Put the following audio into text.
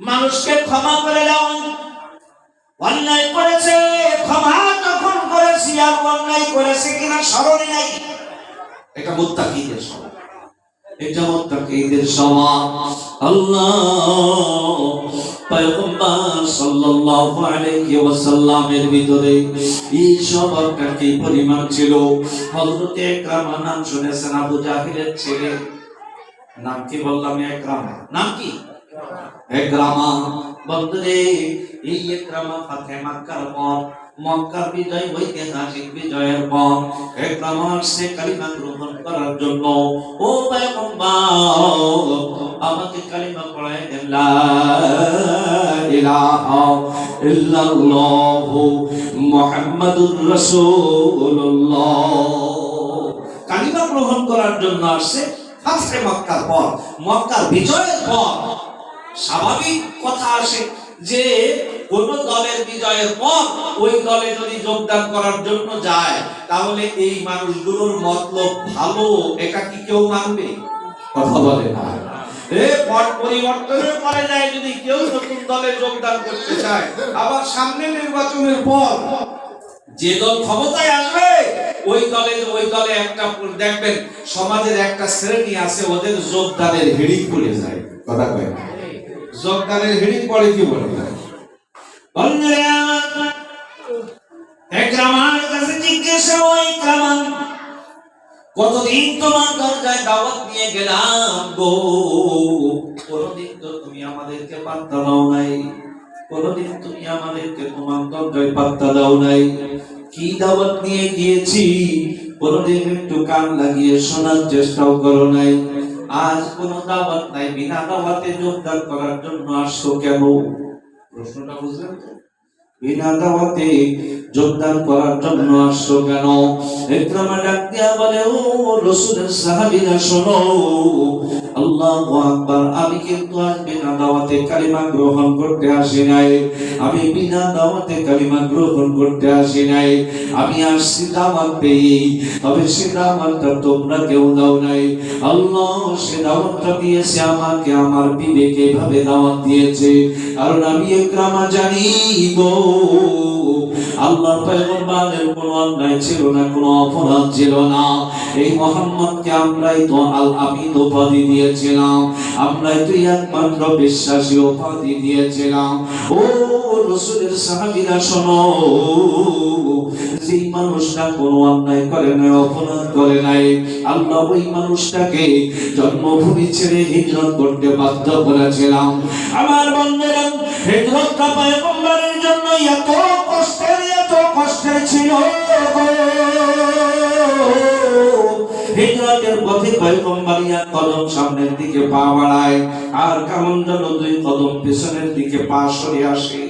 মানুষকে ক্ষমা করে দাও। অন্যায় করেছে, ক্ষমা যখন করেছি, আর অন্যায় করেছে কিনা স্মরণই নাই। এটা মুত্তাকিদের কি পরিমাণ ছিল? নাম ছেলে। নাম কি বললাম একরাম? নাম কি? একরামা বন্ধুরে এই একরামা ফাতে মক্কার পর বিজয় ঐতিহাসিক বিজয়ের পর একরামা সে কালিমা গ্রহণ করার জন্য, ও পয়গম্বর, আমাকে কালিমা পড়ায় দেন, লা ইল্লাল্লাহ মুহাম্মাদুর রাসূলুল্লাহ। কালিমা গ্রহণ করার জন্য আসছে ফাতে মক্কার পর, মক্কার বিজয়ের পর। স্বাভাবিক কথা আসে যে কোন দলের বিজয়ের পর ওই দলে যদি যোগদান করার জন্য যায়, তাহলে এই মানুষগুলোর মতলব ভালো, এটা কি কেউ মানবে? কথা বলে না। সমাজের একটা শ্রেণি আছে, ওদের যোগদানের হিড়িক পড়ে যায়। কথা কয় যোগদানের হিড়িক পড়ে কি বলে একরামার কাছে ওই কামান, কতদিন তোমার দরজায় দাওয়াত নিয়ে গেলাম গো? কোনদিন তো তুমি আমাদেরকে পাত্তা দাও নাই। কোনদিন তুমি আমাদেরকে তোমার দরজায় পাত্তা দাও নাই। কি দাওয়াত নিয়ে গিয়েছি? কোনদিন একটু কান লাগিয়ে শোনার চেষ্টাও করো নাই। আজ কোন দাওয়াত নাই, বিনা দাওয়াতে যোগদান করার জন্য আসছো কেন? প্রশ্নটা বুঝলেন বিনা দাওয়াতে যোগদান করার জন্য আসছো কেন? ডাক দিয়া বলে, ও রসুলের শোনো। আকবার, আমি কিন্তু আজ বিনা দাওয়াতে কালিমা গ্রহণ করতে আসি নাই। আমি বিনা দাওয়াতে কালিমা গ্রহণ করতে আসি নাই। আমি আসছি দাওয়াত পেয়ে, তবে সে দাওয়াতটা তোমরা কেউ দাও নাই। আল্লাহ সে দাওয়াতটা দিয়েছে, আমাকে আমার বিবেকে এভাবে দাওয়াত দিয়েছে। কারণ আমি একরামা জানি গো আল্লাহর পয়গম্বরের কোনো অন্যায় ছিল না, কোনো অপরাধ ছিল না। এই মোহাম্মদকে আমরাই তো আল আমিন উপাধি দিয়েছিলাম, আমরাই তো একমাত্র বিশ্বাসী উপাধি দিয়েছিলাম। ও রসুলের সাহাবীরা শোনো, যেই মানুষটা কোনো অন্যায় করে নাই, অপরাধ করে নাই, আল্লাহ ওই মানুষটাকে জন্মভূমি ছেড়ে হিজরত করতে বাধ্য করেছিলাম। আমার বন্ধুরা, হিজরতটা পয়গম্বরের জন্য এত কষ্টের এত কষ্টের ছিল হিজরতের পথে পয়গম্বরিয়া কদম সামনের দিকে পা বাড়ায়, আর কেমন যেন দুই কদম পিছনের দিকে পা সরে আসে।